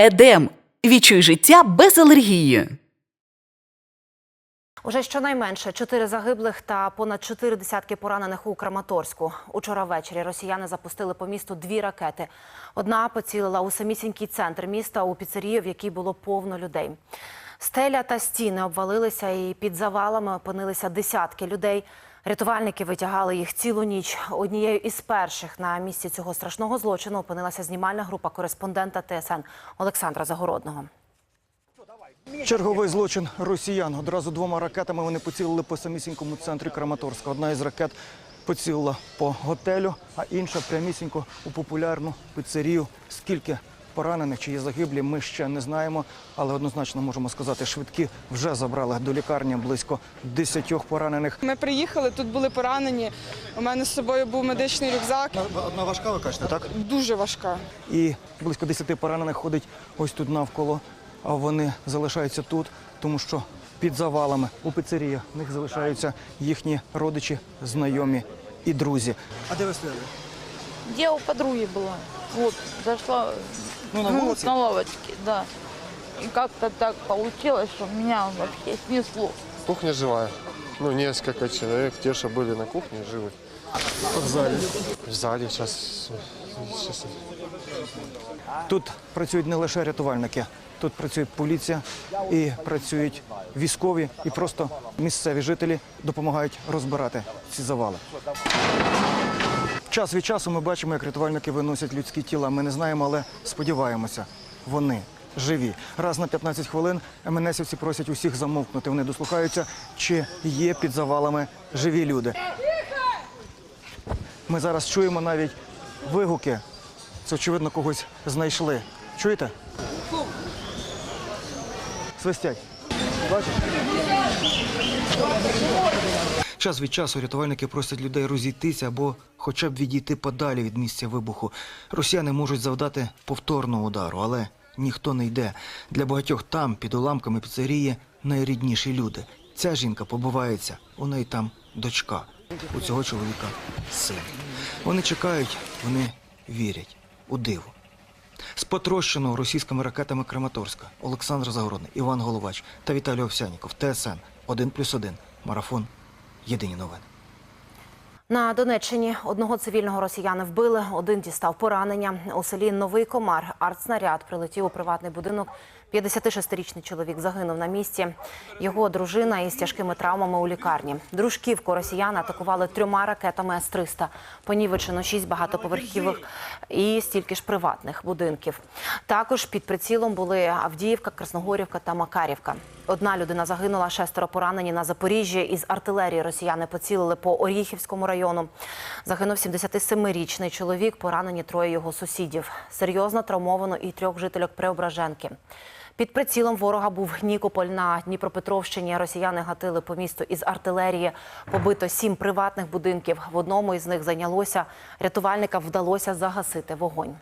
Едем. Відчуй життя без алергії. Уже щонайменше чотири загиблих та понад чотири десятки поранених у Краматорську. Учора ввечері росіяни запустили по місту дві ракети. Одна поцілила у самісінький центр міста у піцерію, в якій було повно людей. Стеля та стіни обвалилися, і під завалами опинилися десятки людей. Рятувальники витягали їх цілу ніч. Однією із перших на місці цього страшного злочину опинилася знімальна група кореспондента ТСН Олександра Загородного. Черговий злочин росіян. Одразу двома ракетами вони поцілили по самісінькому центрі Краматорська. Одна із ракет поцілила по готелю, а інша прямісінько у популярну піцерію. Скільки поранених чи є загиблі, ми ще не знаємо, але однозначно можемо сказати, швидкі вже забрали до лікарні близько 10 поранених. Ми приїхали, тут були поранені. У мене з собою був медичний рюкзак. Одна важка, ви кажете, так? Дуже важка. І близько 10 поранених ходить ось тут навколо, а вони залишаються тут, тому що під завалами у піцеріях в них залишаються їхні родичі, знайомі і друзі. А де ви стояли? Я у подруги была. Вот, зашла Ну, на ну, вулиці? на лавочке, да. И как-то так получилось, что меня вообще снесло. Кухня живая. Ну, несколько человек, те, что были на кухне, живы. В залі. В зале сейчас... сейчас Тут працюють не лише рятувальники, тут працює поліція і працюють військові, і просто місцеві жителі допомагають розбирати ці завали. Час від часу ми бачимо, як рятувальники виносять людські тіла. Ми не знаємо, але сподіваємося, вони живі. Раз на 15 хвилин МНСівці просять усіх замовкнути. Вони дослухаються, чи є під завалами живі люди. Ми зараз чуємо навіть вигуки. Це, очевидно, когось знайшли. Чуєте? Свистять. Бачиш? Час від часу рятувальники просять людей розійтися або хоча б відійти подалі від місця вибуху. Росіяни можуть завдати повторного удару, але ніхто не йде. Для багатьох там, під уламками піцерії, найрідніші люди. Ця жінка побувається, у неї там дочка. У цього чоловіка син. Вони чекають, вони вірять у диво. З потрощеного російськими ракетами Краматорська Олександр Загородний, Іван Головач та Віталій Овсяніков. ТСН 1+,1. Марафон. Єдині новини. На Донеччині одного цивільного росіяни вбили, один дістав поранення. У селі Новий Комар артснаряд прилетів у приватний будинок. 56-річний чоловік загинув на місці. Його дружина із тяжкими травмами у лікарні. Дружківку росіяни атакували трьома ракетами С-300. Понівечено шість багатоповерхівок і стільки ж приватних будинків. Також під прицілом були Авдіївка, Красногорівка та Макарівка. Одна людина загинула, шестеро поранені на Запоріжжі. Із артилерії росіяни поцілили по Оріхівському району. Загинув 77-річний чоловік, поранені троє його сусідів. Серйозно травмовано і трьох жительок Преображенки. Під прицілом ворога був Нікополь на Дніпропетровщині. Росіяни гатили по місту із артилерії. Побито сім приватних будинків. В одному із них зайнялося. Рятувальникам вдалося загасити вогонь.